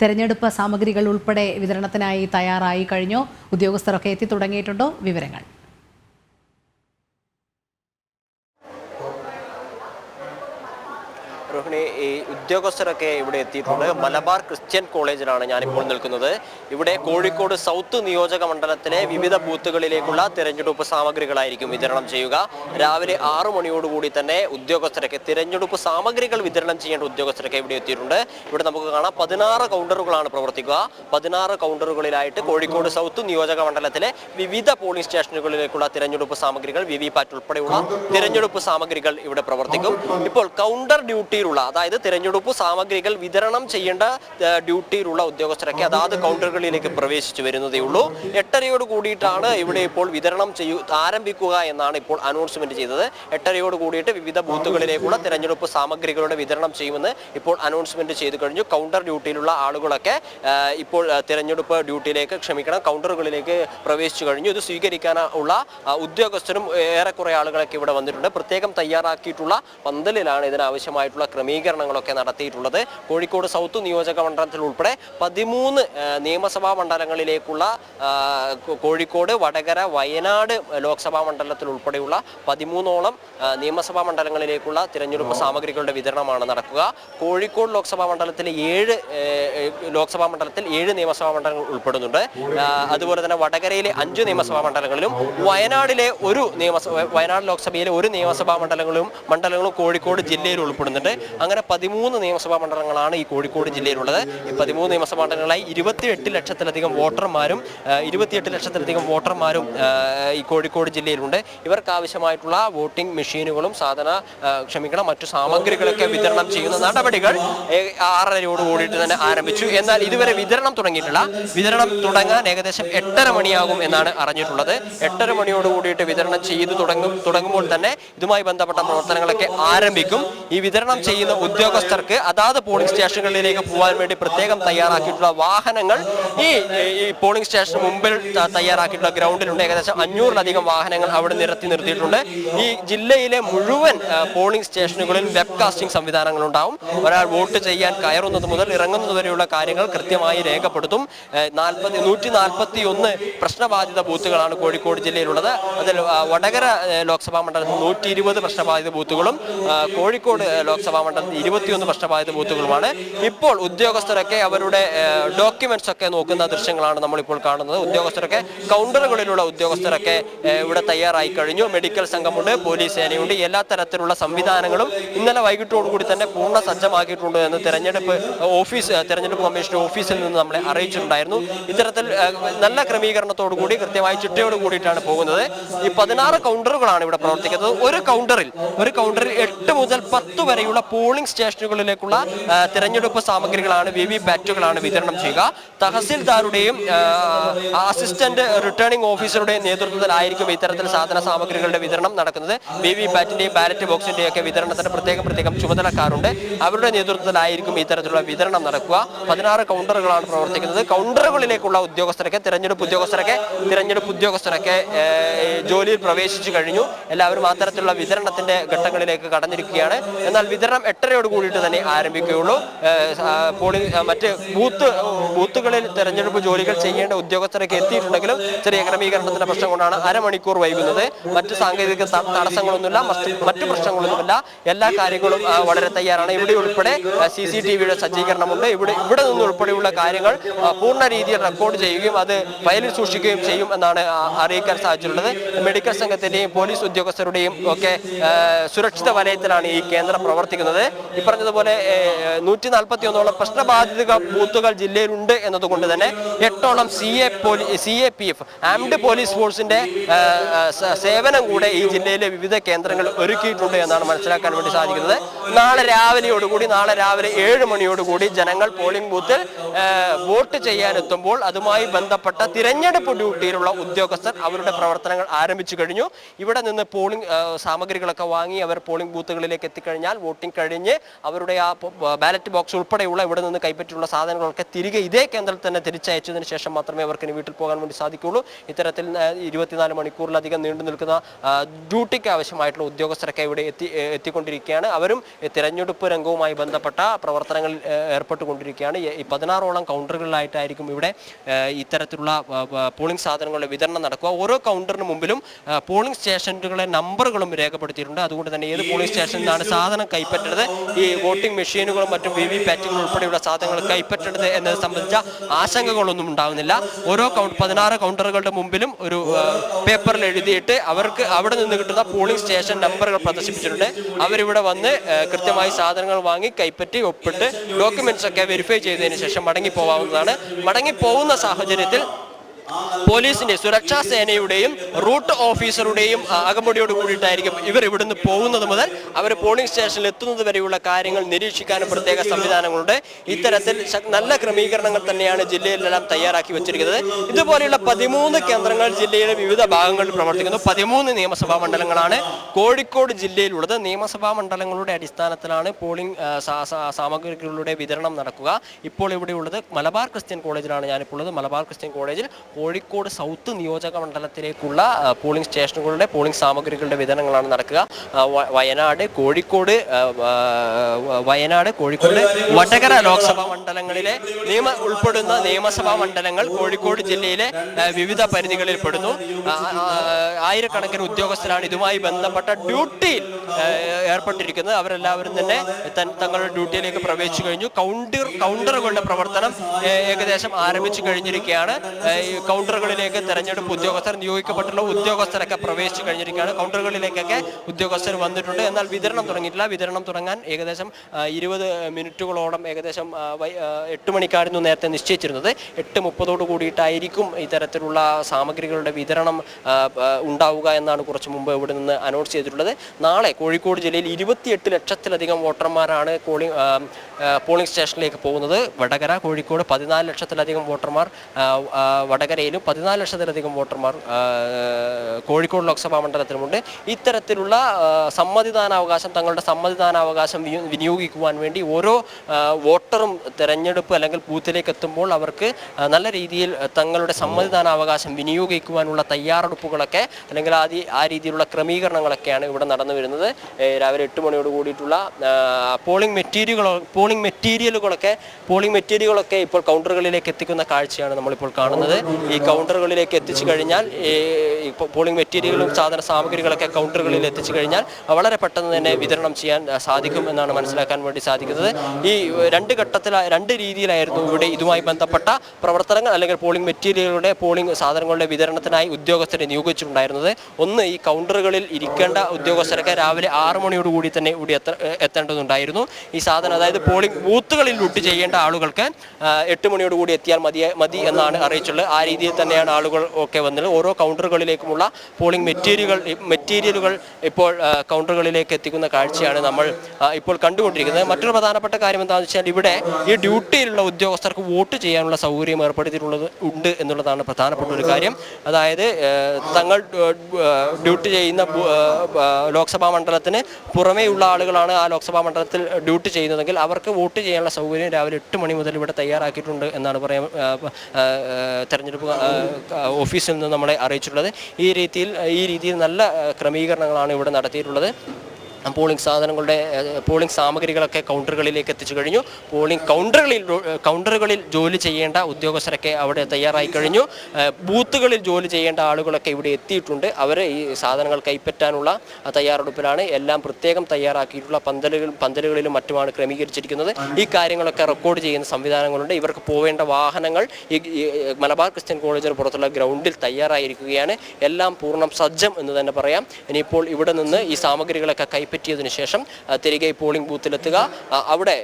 തെരഞ്ഞെടുപ്പ് സാമഗ്രികൾ ഉൾപ്പെടെ വിതരണത്തിനായി തയ്യാറായി കഴിഞ്ഞോ. ഉദ്യോഗസ്ഥരൊക്കെ എത്തി തുടങ്ങിയിട്ടുണ്ടോ വിവരങ്ങൾ? രോഹിണി ഈ ഉദ്യോഗസ്ഥരൊക്കെ ഇവിടെ എത്തിയിട്ടുണ്ട്. മലബാർ ക്രിസ്ത്യൻ കോളേജിലാണ് ഞാനിപ്പോൾ നിൽക്കുന്നത്. ഇവിടെ കോഴിക്കോട് സൗത്ത് നിയോജക മണ്ഡലത്തിലെ വിവിധ ബൂത്തുകളിലേക്കുള്ള തിരഞ്ഞെടുപ്പ് സാമഗ്രികളായിരിക്കും വിതരണം ചെയ്യുക. രാവിലെ ആറു മണിയോടുകൂടി തന്നെ ഉദ്യോഗസ്ഥരൊക്കെ തിരഞ്ഞെടുപ്പ് സാമഗ്രികൾ വിതരണം ചെയ്യേണ്ട ഉദ്യോഗസ്ഥരൊക്കെ ഇവിടെ എത്തിയിട്ടുണ്ട്. ഇവിടെ നമുക്ക് കാണാം പതിനാറ് കൗണ്ടറുകളാണ് പ്രവർത്തിക്കുക. പതിനാറ് കൗണ്ടറുകളിലായിട്ട് കോഴിക്കോട് സൗത്ത് നിയോജക മണ്ഡലത്തിലെ വിവിധ പോളിംഗ് സ്റ്റേഷനുകളിലേക്കുള്ള തിരഞ്ഞെടുപ്പ് സാമഗ്രികൾ വി വി പാറ്റ് ഉൾപ്പെടെയുള്ള തിരഞ്ഞെടുപ്പ് സാമഗ്രികൾ ഇവിടെ പ്രവർത്തിക്കും. ഇപ്പോൾ കൗണ്ടർ ഡ്യൂട്ടിയിലുള്ള അതായത് തിരഞ്ഞെടുപ്പ് സാമഗ്രികൾ വിതരണം ചെയ്യേണ്ട ഡ്യൂട്ടിയിലുള്ള ഉദ്യോഗസ്ഥരൊക്കെ അതാത് കൗണ്ടറുകളിലേക്ക് പ്രവേശിച്ചു വരുന്നതേ ഉള്ളൂ. എട്ടരയോട് കൂടിയിട്ടാണ് ഇവിടെ ഇപ്പോൾ വിതരണം ചെയ്യൂ ആരംഭിക്കുക എന്നാണ് ഇപ്പോൾ അനൗൺസ്മെന്റ് ചെയ്തത്. എട്ടരയോട് കൂടിയിട്ട് വിവിധ ബൂത്തുകളിലേക്കുള്ള തിരഞ്ഞെടുപ്പ് സാമഗ്രികളുടെ വിതരണം ചെയ്യുമെന്ന് ഇപ്പോൾ അനൗൺസ്മെന്റ് ചെയ്തു കഴിഞ്ഞു. കൗണ്ടർ ഡ്യൂട്ടിയിലുള്ള ആളുകളൊക്കെ ഇപ്പോൾ തിരഞ്ഞെടുപ്പ് ഡ്യൂട്ടിയിലേക്ക് ക്ഷമിക്കണം കൗണ്ടറുകളിലേക്ക് പ്രവേശിച്ചു കഴിഞ്ഞു. ഇത് സ്വീകരിക്കാനുള്ള ഉദ്യോഗസ്ഥരും ഏറെക്കുറെ ആളുകളൊക്കെ ഇവിടെ വന്നിട്ടുണ്ട്. പ്രത്യേകം തയ്യാറാക്കിയിട്ടുള്ള പന്തലിലാണ് ഇതിനാവശ്യമായിട്ടുള്ള ക്രമീകരണങ്ങളൊക്കെ നടത്തിയിട്ടുള്ളത്. കോഴിക്കോട് സൗത്ത് നിയോജക മണ്ഡലത്തിൽ ഉൾപ്പെടെ പതിമൂന്ന് നിയമസഭാ മണ്ഡലങ്ങളിലേക്കുള്ള കോഴിക്കോട് വടകര വയനാട് ലോക്സഭാ മണ്ഡലത്തിൽ ഉൾപ്പെടെയുള്ള പതിമൂന്നോളം നിയമസഭാ മണ്ഡലങ്ങളിലേക്കുള്ള തിരഞ്ഞെടുപ്പ് സാമഗ്രികളുടെ വിതരണമാണ് നടക്കുക. കോഴിക്കോട് ലോക്സഭാ മണ്ഡലത്തിലെ ഏഴ് ലോക്സഭാ മണ്ഡലത്തിൽ ഏഴ് നിയമസഭാ മണ്ഡലങ്ങൾ ഉൾപ്പെടുന്നുണ്ട്. അതുപോലെ തന്നെ വടകരയിലെ അഞ്ച് നിയമസഭാ മണ്ഡലങ്ങളിലും വയനാടിലെ ഒരു നിയമസഭ വയനാട് ലോക്സഭയിലെ ഒരു നിയമസഭാ മണ്ഡലങ്ങളും മണ്ഡലങ്ങളും കോഴിക്കോട് ജില്ലയിൽ ഉൾപ്പെടുന്നുണ്ട്. അങ്ങനെ പതിമൂന്ന് നിയമസഭാ മണ്ഡലങ്ങളാണ് ഈ കോഴിക്കോട് ജില്ലയിലുള്ളത്. ഈ പതിമൂന്ന് നിയമസഭാ മണ്ഡലങ്ങളായി ഇരുപത്തിയെട്ട് ലക്ഷത്തിലധികം വോട്ടർമാരും ഇരുപത്തിയെട്ട് ലക്ഷത്തിലധികം വോട്ടർമാരും ഈ കോഴിക്കോട് ജില്ലയിലുണ്ട്. ഇവർക്ക് ആവശ്യമായിട്ടുള്ള വോട്ടിംഗ് മെഷീനുകളും സാധന ക്ഷമിക്കണം മറ്റു സാമഗ്രികളൊക്കെ വിതരണം ചെയ്യുന്ന നടപടികൾ ആറരയോട് കൂടിയിട്ട് തന്നെ ആരംഭിച്ചു. എന്നാൽ ഇതുവരെ വിതരണം തുടങ്ങിയിട്ടില്ല. വിതരണം തുടങ്ങാൻ ഏകദേശം എട്ടര മണിയാകും എന്നാണ് അറിഞ്ഞിട്ടുള്ളത്. എട്ടര മണിയോട് കൂടിയിട്ട് വിതരണം ചെയ്തു തുടങ്ങും തുടങ്ങുമ്പോൾ തന്നെ ഇതുമായി ബന്ധപ്പെട്ട പ്രവർത്തനങ്ങളൊക്കെ ആരംഭിക്കും. ഈ വിതരണം ചെയ്യുന്ന ഉദ്യോഗസ്ഥർക്ക് അതാത് പോളിംഗ് സ്റ്റേഷനുകളിലേക്ക് പോകാൻ വേണ്ടി പ്രത്യേകം തയ്യാറാക്കിയിട്ടുള്ള വാഹനങ്ങൾ ഈ പോളിംഗ് സ്റ്റേഷന് മുമ്പിൽ തയ്യാറാക്കിയിട്ടുള്ള ഗ്രൗണ്ടിലുണ്ട്. ഏകദേശം അഞ്ഞൂറിലധികം വാഹനങ്ങൾ അവിടെ നിരത്തി നിർത്തിയിട്ടുണ്ട്. ഈ ജില്ലയിലെ മുഴുവൻ പോളിംഗ് സ്റ്റേഷനുകളിൽ വെബ് കാസ്റ്റിംഗ് സംവിധാനങ്ങൾ ഉണ്ടാവും ഒരാൾ വോട്ട് ചെയ്യാൻ കയറുന്നത് മുതൽ ഇറങ്ങുന്നത് വരെയുള്ള കാര്യങ്ങൾ കൃത്യമായി രേഖപ്പെടുത്തും. നാൽപ്പത്തി നൂറ്റി നാൽപ്പത്തി ഒന്ന് പ്രശ്നബാധിത ബൂത്തുകളാണ് കോഴിക്കോട് ജില്ലയിലുള്ളത്. അതിൽ വടകര ലോക്സഭാ മണ്ഡലത്തിൽ നൂറ്റി ഇരുപത് പ്രശ്നബാധിത ബൂത്തുകളും കോഴിക്കോട് ഏ, ലോക്സഭാ മണ്ഡലത്തിൽ ഇരുപത്തിയൊന്ന് പ്രശ്നബാധിത ബൂത്തുകളുമാണ്. ഇപ്പോൾ ഉദ്യോഗസ്ഥരൊക്കെ അവരുടെ ഡോക്യുമെന്റ്സ് ഒക്കെ നോക്കുന്ന ദൃശ്യങ്ങളാണ് നമ്മളിപ്പോൾ കാണുന്നത്. ഉദ്യോഗസ്ഥരൊക്കെ കൗണ്ടറുകളിലുള്ള ഉദ്യോഗസ്ഥരൊക്കെ ഇവിടെ തയ്യാറായി കഴിഞ്ഞു. മെഡിക്കൽ സംഘമുണ്ട് പോലീസ് സേനയുണ്ട്. എല്ലാ തരത്തിലുള്ള സംവിധാനങ്ങളും ഇന്നലെ വൈകിട്ടോടുകൂടി തന്നെ പൂർണ സജ്ജമാക്കിയിട്ടുണ്ട് എന്ന് തെരഞ്ഞെടുപ്പ് ഓഫീസ് തെരഞ്ഞെടുപ്പ് കമ്മീഷൻ ഓഫീസിൽ നിന്ന് നമ്മളെ അറിയിച്ചിട്ടുണ്ടായിരുന്നു. ഇത്തരത്തിൽ നല്ല ക്രമീകരണത്തോടു കൂടി കൃത്യമായി ചിട്ടയോട് കൂടിയിട്ടാണ് പോകുന്നത്. ഈ പതിനാറ് കൗണ്ടറുകളാണ് ഇവിടെ പ്രവർത്തിക്കുന്നത്. ഒരു കൗണ്ടറിൽ ഒരു കൗണ്ടറിൽ എട്ട് മുതൽ പത്ത് വരെയുള്ള പോളിംഗ് സ്റ്റേഷനുകളിലേക്കുള്ള തിരഞ്ഞെടുപ്പ് സാമഗ്രികളാണ് വി വി പാറ്റുകളാണ് വിതരണം ചെയ്യുക. തഹസിൽദാരുടെയും അസിസ്റ്റന്റ് റിട്ടേണിംഗ് ഓഫീസറുടെയും നേതൃത്വത്തിലായിരിക്കും ഇത്തരത്തിൽ സാധന സാമഗ്രികളുടെ വിതരണം നടക്കുന്നത്. വി വി പാറ്റിന്റെയും ബാലറ്റ് ബോക്സിന്റെയും ഒക്കെ വിതരണത്തിന് പ്രത്യേകം പ്രത്യേകം ചുമതലക്കാരുണ്ട്. അവരുടെ നേതൃത്വത്തിലായിരിക്കും ഇത്തരത്തിലുള്ള വിതരണം നടക്കുക. പതിനാറ് കൗണ്ടറുകളാണ് പ്രവർത്തിക്കുന്നത്. കൗണ്ടറുകളിലേക്കുള്ള ഉദ്യോഗസ്ഥരൊക്കെ തിരഞ്ഞെടുപ്പ് ഉദ്യോഗസ്ഥരൊക്കെ തിരഞ്ഞെടുപ്പ് ഉദ്യോഗസ്ഥരൊക്കെ ജോലിയിൽ പ്രവേശിച്ചു കഴിഞ്ഞു. എല്ലാവരും അത്തരത്തിലുള്ള വിതരണത്തിന്റെ ഘട്ടങ്ങളിലേക്ക് കടന്നിരിക്കുകയാണ്. എന്നാൽ വിതരണം എട്ടരയോട് കൂടിയിട്ട് തന്നെ ആരംഭിക്കുകയുള്ളൂ. പോളിംഗ് മറ്റ് ബൂത്ത് ബൂത്തുകളിൽ തെരഞ്ഞെടുപ്പ് ജോലികൾ ചെയ്യേണ്ട ഉദ്യോഗസ്ഥരൊക്കെ എത്തിയിട്ടുണ്ടെങ്കിലും ചെറിയ ക്രമീകരണത്തിന്റെ പ്രശ്നം കൊണ്ടാണ് അരമണിക്കൂർ വൈകുന്നത്. മറ്റ് സാങ്കേതിക തടസ്സങ്ങളൊന്നുമില്ല മറ്റ് പ്രശ്നങ്ങളൊന്നുമില്ല. എല്ലാ കാര്യങ്ങളും വളരെ തയ്യാറാണ്. ഇവിടെ ഉൾപ്പെടെ സി സി ടി വിയുടെ സജ്ജീകരണമുണ്ട്. ഇവിടെ ഇവിടെ നിന്ന് ഉൾപ്പെടെയുള്ള കാര്യങ്ങൾ പൂർണ രീതിയിൽ റെക്കോർഡ് ചെയ്യുകയും അത് ഫയലിൽ സൂക്ഷിക്കുകയും ചെയ്യും എന്നാണ് അറിയിക്കാൻ സാധിച്ചിട്ടുള്ളത്. മെഡിക്കൽ സംഘത്തിന്റെയും പോലീസ് ഉദ്യോഗസ്ഥരുടെയും ഒക്കെ സുരക്ഷിത വലയത്തിലാണ് ഈ കേന്ദ്രം പ്രവർത്തിക്കുന്നത്. ഈ പറഞ്ഞതുപോലെ നൂറ്റി നാൽപ്പത്തി ഒന്നോളം പ്രശ്നബാധിത ബൂത്തുകൾ ജില്ലയിലുണ്ട് എന്നതുകൊണ്ട് തന്നെ എട്ടോളം C A C A P F armed police ഫോഴ്സിന്റെ സേവനം കൂടെ ഈ ജില്ലയിലെ വിവിധ കേന്ദ്രങ്ങൾ ഒരുക്കിയിട്ടുണ്ട് എന്നാണ് മനസ്സിലാക്കാൻ വേണ്ടി സാധിക്കുന്നത്. നാളെ രാവിലെയോടുകൂടി നാളെ രാവിലെ ഏഴ് മണിയോടുകൂടി ജനങ്ങൾ പോളിംഗ് ബൂത്തിൽ വോട്ട് ചെയ്യാനെത്തുമ്പോൾ അതുമായി ബന്ധപ്പെട്ട തിരഞ്ഞെടുപ്പ് ഡ്യൂട്ടിയിലുള്ള ഉദ്യോഗസ്ഥർ അവരുടെ പ്രവർത്തനങ്ങൾ ആരംഭിച്ചു കഴിഞ്ഞു. ഇവിടെ നിന്ന് പോളിംഗ് സാമഗ്രികളൊക്കെ വാങ്ങി അവർ പോളിംഗ് ബൂത്തുകളിലേക്ക് എത്തിക്കഴിഞ്ഞാൽ വോട്ടിംഗ് കഴിഞ്ഞ് അവരുടെ ആ ബാലറ്റ് ബോക്സ് ഉൾപ്പെടെയുള്ള ഇവിടെ നിന്ന് കൈപ്പറ്റിയുള്ള സാധനങ്ങളൊക്കെ തിരികെ ഇതേ കേന്ദ്രത്തിൽ തന്നെ തിരിച്ചയച്ചതിന് ശേഷം മാത്രമേ അവർക്ക് ഇനി വീട്ടിൽ പോകാൻ വേണ്ടി സാധിക്കുകയുള്ളൂ. ഇത്തരത്തിൽ ഇരുപത്തിനാല് മണിക്കൂറിലധികം നീണ്ടു നിൽക്കുന്ന ഡ്യൂട്ടിക്ക് ആവശ്യമായിട്ടുള്ള ഉദ്യോഗസ്ഥരൊക്കെ ഇവിടെ എത്തി എത്തിക്കൊണ്ടിരിക്കുകയാണ്. അവരും തിരഞ്ഞെടുപ്പ് രംഗവുമായി ബന്ധപ്പെട്ട പ്രവർത്തനങ്ങളിൽ ഏർപ്പെട്ടുകൊണ്ടിരിക്കുകയാണ്. ഈ- പതിനാറോളം കൗണ്ടറുകളിലായിട്ടായിരിക്കും ഇവിടെ ഇത്തരത്തിലുള്ള പോളിംഗ് സാധനങ്ങളുടെ വിതരണം നടക്കുക. ഓരോ കൗണ്ടറിന് മുമ്പിലും പോളിംഗ് സ്റ്റേഷനുകളെ നമ്പറുകളും രേഖപ്പെടുത്തിയിട്ടുണ്ട്. അതുകൊണ്ട് തന്നെ ഏത് പോളിംഗ് സ്റ്റേഷനിലാണ് സാധനം സാധനം കൈപ്പറ്റേണ്ടത് ഈ വോട്ടിംഗ് മെഷീനുകളും മറ്റും വി വി പാറ്റുകളും ഉൾപ്പെടെയുള്ള സാധനങ്ങൾ കൈപ്പറ്റേണ്ടത് എന്നത് സംബന്ധിച്ച ആശങ്കകളൊന്നും ഉണ്ടാകുന്നില്ല ഓരോ കൗണ്ട് പതിനാറ് കൗണ്ടറുകളുടെ മുമ്പിലും ഒരു പേപ്പറിൽ എഴുതിയിട്ട് അവർക്ക് അവിടെ നിന്ന് കിട്ടുന്ന പോളിംഗ് സ്റ്റേഷൻ നമ്പറുകൾ പ്രദർശിപ്പിച്ചിട്ടുണ്ട്. അവരിവിടെ വന്ന് കൃത്യമായി സാധനങ്ങൾ വാങ്ങി കൈപ്പറ്റി ഒപ്പിട്ട് ഡോക്യുമെന്റ്സ് ഒക്കെ വെരിഫൈ ചെയ്തതിന് ശേഷം മടങ്ങി പോവാവുന്നതാണ് മടങ്ങി പോകുന്ന സാഹചര്യത്തിൽ പോലീസിന്റെ സുരക്ഷാ സേനയുടെയും റൂട്ട് ഓഫീസറുടെയും അകമ്പടിയോട് കൂടിയിട്ടായിരിക്കും ഇവർ ഇവിടുന്ന് പോകുന്നത് മുതൽ അവർ പോളിംഗ് സ്റ്റേഷനിൽ എത്തുന്നത് വരെയുള്ള കാര്യങ്ങൾ നിരീക്ഷിക്കാനും പ്രത്യേക സംവിധാനങ്ങളുണ്ട്. ഇത്തരത്തിൽ നല്ല ക്രമീകരണങ്ങൾ തന്നെയാണ് ജില്ലയിലെല്ലാം തയ്യാറാക്കി വെച്ചിരിക്കുന്നത്. ഇതുപോലെയുള്ള പതിമൂന്ന് കേന്ദ്രങ്ങൾ ജില്ലയിലെ വിവിധ ഭാഗങ്ങളിൽ പ്രവർത്തിക്കുന്നു. പതിമൂന്ന് നിയമസഭാ മണ്ഡലങ്ങളാണ് കോഴിക്കോട് ജില്ലയിലുള്ളത്. നിയമസഭാ മണ്ഡലങ്ങളുടെ അടിസ്ഥാനത്തിലാണ് പോളിംഗ് സാമഗ്രികളുടെ വിതരണം നടക്കുക. ഇപ്പോൾ ഇവിടെയുള്ളത് മലബാർ ക്രിസ്ത്യൻ കോളേജിലാണ് ഞാനിപ്പോൾ ഉള്ളത്. മലബാർ ക്രിസ്ത്യൻ കോളേജിൽ കോഴിക്കോട് സൗത്ത് നിയോജക മണ്ഡലത്തിലേക്കുള്ള പോളിംഗ് സ്റ്റേഷനുകളുടെ പോളിംഗ് സാമഗ്രികളുടെ വിതരണങ്ങളാണ് നടക്കുക. വയനാട് കോഴിക്കോട് വയനാട് കോഴിക്കോട് വടകര ലോക്സഭാ മണ്ഡലങ്ങളിലെ നിയമ ഉൾപ്പെടുന്ന നിയമസഭാ മണ്ഡലങ്ങൾ കോഴിക്കോട് ജില്ലയിലെ വിവിധ പരിധികളിൽ പെടുന്നു. ആയിരക്കണക്കിന് ഉദ്യോഗസ്ഥരാണ് ഇതുമായി ബന്ധപ്പെട്ട ഡ്യൂട്ടിയിൽ ഏർപ്പെട്ടിരിക്കുന്നത്. അവരെല്ലാവരും തന്നെ തങ്ങളുടെ ഡ്യൂട്ടിയിലേക്ക് പ്രവേശിച്ചു കഴിഞ്ഞു. കൗണ്ടർ കൗണ്ടറുകളുടെ പ്രവർത്തനം ഏകദേശം ആരംഭിച്ചു കഴിഞ്ഞിരിക്കുകയാണ്. കൗണ്ടറുകളിലേക്ക് തെരഞ്ഞെടുപ്പ് ഉദ്യോഗസ്ഥർ നിയോഗിക്കപ്പെട്ടുള്ള ഉദ്യോഗസ്ഥരൊക്കെ പ്രവേശിച്ചു കഴിഞ്ഞിരിക്കുകയാണ്. കൗണ്ടറുകളിലേക്കൊക്കെ ഉദ്യോഗസ്ഥർ വന്നിട്ടുണ്ട്. എന്നാൽ വിതരണം തുടങ്ങിയിട്ടില്ല. വിതരണം തുടങ്ങാൻ ഏകദേശം ഇരുപത് മിനിറ്റുകളോളം ഏകദേശം എട്ട് മണിക്കായിരുന്നു നേരത്തെ നിശ്ചയിച്ചിരുന്നത്. എട്ട് മുപ്പതോട് കൂടിയിട്ടായിരിക്കും ഇത്തരത്തിലുള്ള സാമഗ്രികളുടെ വിതരണം ഉണ്ടാവുക എന്നാണ് കുറച്ച് മുമ്പ് ഇവിടെ നിന്ന് അനൗൺസ് ചെയ്തിട്ടുള്ളത്. നാളെ കോഴിക്കോട് ജില്ലയിൽ ഇരുപത്തിയെട്ട് ലക്ഷത്തിലധികം വോട്ടർമാരാണ് പോളിംഗ് പോളിംഗ് സ്റ്റേഷനിലേക്ക് പോകുന്നത്. വടകര കോഴിക്കോട് പതിനാല് ലക്ഷത്തിലധികം വോട്ടർമാർ ആ, വടകരയിലും പതിനാല് ലക്ഷത്തിലധികം വോട്ടർമാർ കോഴിക്കോട് ലോക്സഭാ മണ്ഡലത്തിലുമുണ്ട്. ഇത്തരത്തിലുള്ള സമ്മതിദാനാവകാശം തങ്ങളുടെ സമ്മതിദാനാവകാശം വിനി- വിനിയോഗിക്കുവാൻ വേണ്ടി ഓരോ വോട്ടറും തെരഞ്ഞെടുപ്പ് അല്ലെങ്കിൽ ബൂത്തിലേക്ക് എത്തുമ്പോൾ അവർക്ക് നല്ല രീതിയിൽ തങ്ങളുടെ സമ്മതിദാനാവകാശം വിനിയോഗിക്കുവാനുള്ള തയ്യാറെടുപ്പുകളൊക്കെ അല്ലെങ്കിൽ ആ ആ രീതിയിലുള്ള ക്രമീകരണങ്ങളൊക്കെയാണ് ഇവിടെ നടന്നു വരുന്നത്. രാവിലെ എട്ട് മണിയോട് കൂടിയിട്ടുള്ള പോളിംഗ് മെറ്റീരിയലുകൾ പോളിംഗ് മെറ്റീരിയലുകളൊക്കെ പോളിംഗ് മെറ്റീരിയലുകളൊക്കെ ഇപ്പോൾ കൗണ്ടറുകളിലേക്ക് എത്തിക്കുന്ന കാഴ്ചയാണ് നമ്മളിപ്പോൾ കാണുന്നത്. ഈ കൗണ്ടറുകളിലേക്ക് എത്തിച്ചു കഴിഞ്ഞാൽ ഈ പോളിംഗ് മെറ്റീരിയലും സാധന സാമഗ്രികളൊക്കെ കൗണ്ടറുകളിൽ എത്തിച്ചു കഴിഞ്ഞാൽ വളരെ പെട്ടെന്ന് തന്നെ വിതരണം ചെയ്യാൻ സാധിക്കും എന്നാണ് മനസ്സിലാക്കാൻ വേണ്ടി സാധിക്കുന്നത്. ഈ രണ്ട് ഘട്ടത്തിൽ രണ്ട് രീതിയിലായിരുന്നു ഇവിടെ ഇതുമായി ബന്ധപ്പെട്ട പ്രവർത്തനങ്ങൾ അല്ലെങ്കിൽ പോളിംഗ് മെറ്റീരിയലുകളുടെ പോളിംഗ് സാധനങ്ങളുടെ വിതരണത്തിനായി ഉദ്യോഗസ്ഥരെ നിയോഗിച്ചിട്ടുണ്ടായിരുന്നത്. ഒന്ന് ഈ കൗണ്ടറുകളിൽ ഇരിക്കേണ്ട ഉദ്യോഗസ്ഥരൊക്കെ രാവിലെ ആറ് മണിയോട് കൂടി തന്നെ ഇവിടെ എത്ത എത്തേണ്ടതുണ്ടായിരുന്നു. ഈ സാധനം അതായത് പോളിംഗ് ബൂത്തുകളിൽ ലുട്ട് ചെയ്യേണ്ട ആളുകൾക്ക് എട്ട് മണിയോട് കൂടി എത്തിയാൽ മതി മതി എന്നാണ് അറിയിച്ചുള്ളത്. ആ രീതിയിൽ തന്നെയാണ് ആളുകൾ ഒക്കെ വന്നത്. ഓരോ കൗണ്ടറുകളിലേക്കുമുള്ള പോളിംഗ് മെറ്റീരിയലുകൾ മെറ്റീരിയലുകൾ ഇപ്പോൾ കൗണ്ടറുകളിലേക്ക് എത്തിക്കുന്ന കാഴ്ചയാണ് നമ്മൾ ഇപ്പോൾ കണ്ടുകൊണ്ടിരിക്കുന്നത്. മറ്റൊരു പ്രധാനപ്പെട്ട കാര്യം എന്താണെന്ന് വെച്ചാൽ ഇവിടെ ഈ ഡ്യൂട്ടിയിലുള്ള ഉദ്യോഗസ്ഥർക്ക് വോട്ട് ചെയ്യാനുള്ള സൗകര്യം ഏർപ്പെടുത്തിയിട്ടുള്ളത് ഉണ്ട് എന്നുള്ളതാണ് പ്രധാനപ്പെട്ട ഒരു കാര്യം. അതായത് തങ്ങൾ ഡ്യൂട്ടി ചെയ്യുന്ന ലോക്സഭാ മണ്ഡലത്തിന് പുറമേയുള്ള ആളുകളാണ് ആ ലോക്സഭാ മണ്ഡലത്തിൽ ഡ്യൂട്ടി ചെയ്യുന്നതെങ്കിൽ അവർക്ക് വോട്ട് ചെയ്യാനുള്ള സൗകര്യം രാവിലെ എട്ട് മണി മുതൽ ഇവിടെ തയ്യാറാക്കിയിട്ടുണ്ട് എന്നാണ് പറയാൻ ഏഹ്, ഓഫീസിൽ നിന്ന് നമ്മളെ അറിയിച്ചിട്ടുള്ളത്. ഈ രീതിയിൽ ഈ രീതിയിൽ നല്ല ക്രമീകരണങ്ങളാണ് ഇവിടെ നടത്തിയിട്ടുള്ളത്. പോളിംഗ് സാധനങ്ങളുടെ പോളിംഗ് സാമഗ്രികളൊക്കെ കൗണ്ടറുകളിലേക്ക് എത്തിച്ചു കഴിഞ്ഞു. പോളിംഗ് കൗണ്ടറുകളിൽ കൗണ്ടറുകളിൽ ജോലി ചെയ്യേണ്ട ഉദ്യോഗസ്ഥരൊക്കെ അവിടെ തയ്യാറായി കഴിഞ്ഞു. ബൂത്തുകളിൽ ജോലി ചെയ്യേണ്ട ആളുകളൊക്കെ ഇവിടെ എത്തിയിട്ടുണ്ട്. അവർ ഈ സാധനങ്ങൾ കൈപ്പറ്റാനുള്ള തയ്യാറെടുപ്പിലാണ്. എല്ലാം പ്രത്യേകം തയ്യാറാക്കിയിട്ടുള്ള പന്തലുകൾ പന്തലുകളിലും മറ്റുമാണ് ക്രമീകരിച്ചിരിക്കുന്നത്. ഈ കാര്യങ്ങളൊക്കെ റെക്കോർഡ് ചെയ്യുന്ന സംവിധാനങ്ങളുണ്ട്. ഇവർക്ക് പോവേണ്ട വാഹനങ്ങൾ ഈ മലബാർ ക്രിസ്ത്യൻ കോളേജിന് പുറത്തുള്ള ഗ്രൗണ്ടിൽ തയ്യാറായിരിക്കുകയാണ്. എല്ലാം പൂർണം സജ്ജം എന്ന് തന്നെ പറയാം. ഇനിയിപ്പോൾ ഇവിടെ നിന്ന് ഈ സാമഗ്രികളൊക്കെ കൈപ്പറ്റിയതിനു ശേഷം തിരികെ പോളിംഗ് ബൂത്തിലെത്തുക അവിടെ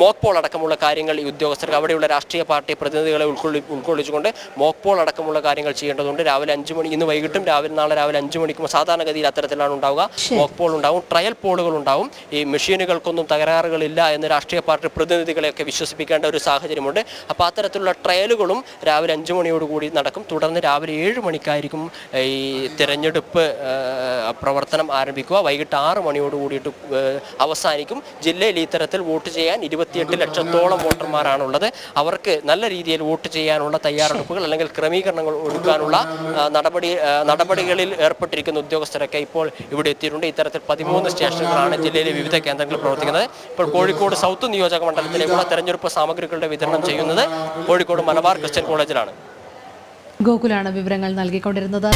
മോക്ക് പോൾ അടക്കമുള്ള കാര്യങ്ങൾ ഈ ഉദ്യോഗസ്ഥർക്ക് അവിടെയുള്ള രാഷ്ട്രീയ പാർട്ടി പ്രതിനിധികളെ ഉൾക്കൊള്ളി ഉൾക്കൊള്ളിച്ചുകൊണ്ട് മോക്ക് പോൾ അടക്കമുള്ള കാര്യങ്ങൾ ചെയ്യേണ്ടതുണ്ട്. രാവിലെ അഞ്ച് മണി ഇന്ന് വൈകിട്ടും രാവിലെ നാളെ രാവിലെ അഞ്ച് മണിക്കും സാധാരണഗതിയിൽ അത്തരത്തിലാണ് ഉണ്ടാവുക. മോക്ക് പോൾ ഉണ്ടാവും ട്രയൽ പോളുകൾ ഉണ്ടാവും. ഈ മെഷീനുകൾക്കൊന്നും തകരാറുകളില്ല എന്ന് രാഷ്ട്രീയ പാർട്ടി പ്രതിനിധികളെയൊക്കെ വിശ്വസിപ്പിക്കേണ്ട ഒരു സാഹചര്യമുണ്ട്. അപ്പോൾ അത്തരത്തിലുള്ള ട്രയലുകളും രാവിലെ അഞ്ച് മണിയോടുകൂടി നടക്കും. തുടർന്ന് രാവിലെ ഏഴ് മണിക്കായിരിക്കും ഈ തിരഞ്ഞെടുപ്പ് പ്രവർത്തനം ആരംഭിക്കുക. വൈകിട്ട് ആറ് മണിയോട് മണിയോട് കൂടിയിട്ട് അവസാനിക്കും. ജില്ലയിൽ ഇത്തരത്തിൽ വോട്ട് ചെയ്യാൻ ഇരുപത്തിയെട്ട് ലക്ഷത്തോളം വോട്ടർമാരാണുള്ളത്. അവർക്ക് നല്ല രീതിയിൽ വോട്ട് ചെയ്യാനുള്ള തയ്യാറെടുപ്പുകൾ അല്ലെങ്കിൽ ക്രമീകരണങ്ങൾ ഒരുക്കാനുള്ള നടപടി നടപടികളിൽ ഏർപ്പെട്ടിരിക്കുന്ന ഉദ്യോഗസ്ഥരൊക്കെ ഇപ്പോൾ ഇവിടെ എത്തിയിട്ടുണ്ട്. ഇത്തരത്തിൽ പതിമൂന്ന് സ്റ്റേഷനുകളാണ് ജില്ലയിലെ വിവിധ കേന്ദ്രങ്ങളിൽ പ്രവർത്തിക്കുന്നത്. ഇപ്പോൾ കോഴിക്കോട് സൗത്ത് നിയോജക മണ്ഡലത്തിലേക്കുള്ള തെരഞ്ഞെടുപ്പ് സാമഗ്രികളുടെ വിതരണം ചെയ്യുന്നത് കോഴിക്കോട് മലബാർ ക്രിസ്ത്യൻ കോളേജിലാണ്. ഗോകുലാണ് വിവരങ്ങൾ നൽകിക്കൊണ്ടിരുന്നത്.